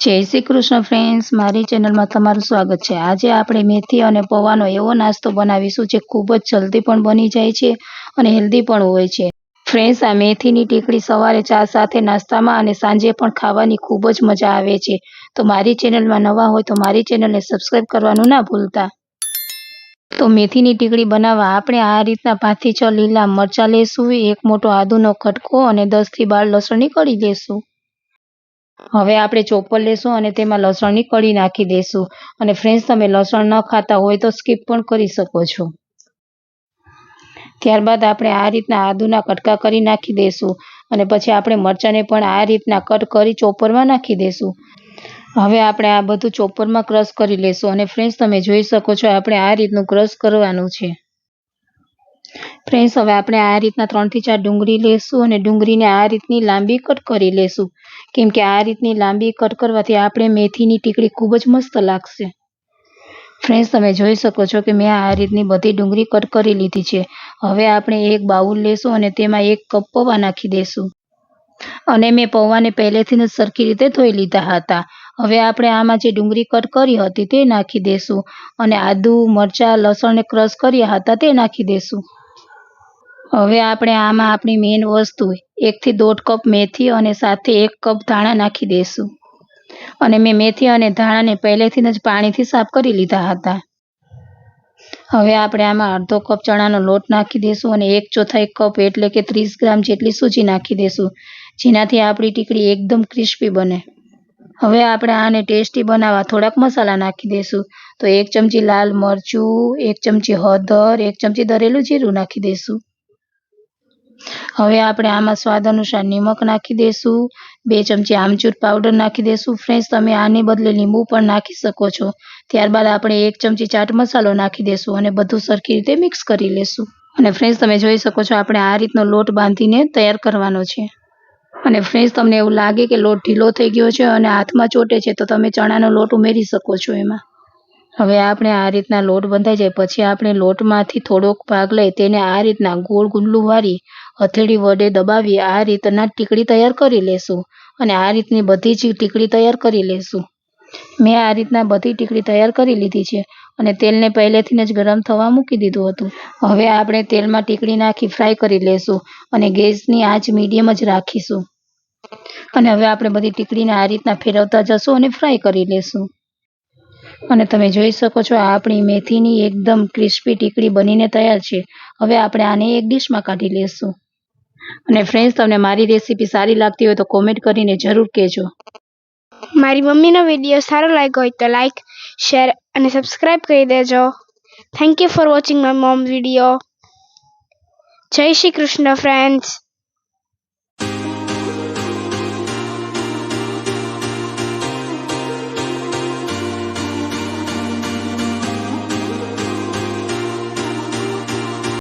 જય શ્રી કૃષ્ણ ફ્રેન્ડ્સ મારી ચેનલમાં તમારું સ્વાગત છે. આજે આપણે મેથી અને પૌવાનો એવો નાસ્તો બનાવીશું જે ખૂબ જ જલ્દી પણ બની જાય છે અને હેલ્ધી પણ હોય છે. ફ્રેન્ડ્સ આ મેથીની ટીકડી સવારે ચા સાથે નાસ્તામાં અને સાંજે પણ ખાવાની ખૂબ જ મજા આવે છે. તો મારી ચેનલમાં નવા હોય તો મારી ચેનલને સબસ્ક્રાઈબ કરવાનું ના ભૂલતા. તો મેથીની ટીકડી બનાવવા આપણે આ રીતના પાંચથી છ લીલા મરચાં લેશું, એક મોટો આદુનો કટકો અને દસથી બાર લસણની કળી લેશું હવે આપણે ચોપર લેશું અને તેમાં લસણની કળી નાખી દઈશું અને ફ્રેન્ડ્સ તમે લસણ ન ખાતા હોય તો સ્કીપ પણ કરી શકો છો. ત્યારબાદ આપણે આ રીતના આદુના કટકા કરી નાખી દઈશું અને પછી આપણે મરચાંને પણ આ રીતના કટ કરી ચોપરમાં નાખી દઈશું હવે આપણે આ બધું ચોપરમાં ક્રશ કરી લઈશું અને ફ્રેન્ડ્સ તમે જોઈ શકો છો, આપણે આ રીતનું ક્રશ કરવાનું છે. ફ્રેન્ડ્સ, હવે આપણે આ રીતના ત્રણથી ચાર ડુંગળી લેશું અને ડુંગળીને આ રીતની લાંબી કટ કરી લેશું. કેમ કે આ રીતની લાંબી કટ કરવાથી આપણે મેથીની ટીકડી ખૂબ જ મસ્ત લાગશે. ફ્રેન્ડ્સ, તમે જોઈ શકો છો કે મેં આ રીતની બધી ડુંગળી કટ કરી લીધી છે. હવે આપણે એક બાઉલ લેશું અને તેમાં એક કપ પૌવા નાખી દઈશું અને મેં પૌવાને પહેલેથી જ સરખી રીતે ધોઈ લીધા હતા. હવે આપણે આમાં જે ડુંગળી કટ કરી હતી તે નાખી દઈશું અને આદુ, મરચાં, લસણને ક્રશ કર્યા હતા તે નાખી દઈશું હવે આપણે આમાં આપણી મેઇન વસ્તુ એકથી દોઢ કપ મેથી અને સાથે એક કપ ધાણા નાખી દઈશું અને મેં મેથી અને ધાણાને પહેલેથી જ પાણીથી સાફ કરી લીધા હતા. હવે આપણે આમાં અડધો કપ ચણાનો લોટ નાખી દઈશું અને એક ચોથાઈ કપ એટલે કે ત્રીસ ગ્રામ જેટલી સૂજી નાખી દઈશું જેનાથી આપણી ટીકડી એકદમ ક્રિસ્પી બને. હવે આપણે આને ટેસ્ટી બનાવવા થોડાક મસાલા નાખી દઈશું તો એક ચમચી લાલ મરચું, એક ચમચી હળદર, એક ચમચી દરેલું જીરું નાખી દઈશું હવે આપણે આમાં સ્વાદ અનુસાર નિમક નાખી દઈશું બે ચમચી આમચૂર પાવડર નાખી દઈશું ફ્રેન્ડ્સ તમે આને બદલે લીંબુ પણ નાખી શકો છો. ત્યારબાદ આપણે એક ચમચી ચાટ મસાલો નાખી દઈશું અને બધું સરખી રીતે મિક્સ કરી લેશું. અને ફ્રેન્ડ્સ તમે જોઈ શકો છો આપણે આ રીતનો લોટ બાંધીને તૈયાર કરવાનો છે. અને ફ્રેન્ડ્સ તમને એવું લાગે કે લોટ ઢીલો થઈ ગયો છે અને હાથમાં ચોટે છે, તો તમે ચણાનો લોટ ઉમેરી શકો છો એમાં. હવે આપણે આ રીતના લોટ બંધાઈ જાય, પછી આપણે લોટમાંથી થોડોક ભાગ લઈ તેને આ રીતના ગોળ ગુંડલું વાળી હથેળી વડે દબાવી આ રીતના ટીકડી તૈયાર કરી લેશું અને આ રીતની બધી જ ટીકડી તૈયાર કરી લેશું. મેં આ રીતના બધી ટીકડી તૈયાર કરી લીધી છે અને તેલને પહેલેથી જ ગરમ થવા મૂકી દીધું હતું. હવે આપણે તેલમાં ટીકડી નાખી ફ્રાય કરી લેશું અને ગેસની આંચ મીડિયમ જ રાખીશું. અને હવે આપણે બધી ટીકડીને આ રીતના ફેરવતા જશું અને ફ્રાય કરી લેશું. અને તમે જોઈ શકો છો આપણી મેથીની એકદમ ક્રિસ્પી ટીકડી બનીને તૈયાર છે. હવે આપણે આને એક ડીશમાં કાઢી લેશું. અને ફ્રેન્ડ્સ તમને મારી રેસીપી સારી લાગતી હોય તો કોમેન્ટ કરીને જરૂર કહેજો. મારી મમ્મીનો વીડિયો સારો લાગ્યો હોય તો લાઈક શેર અને સબસ્ક્રાઈબ કરી દેજો. Thank you for watching my mom video જય શ્રી કૃષ્ણ ફ્રેન્ડ્સ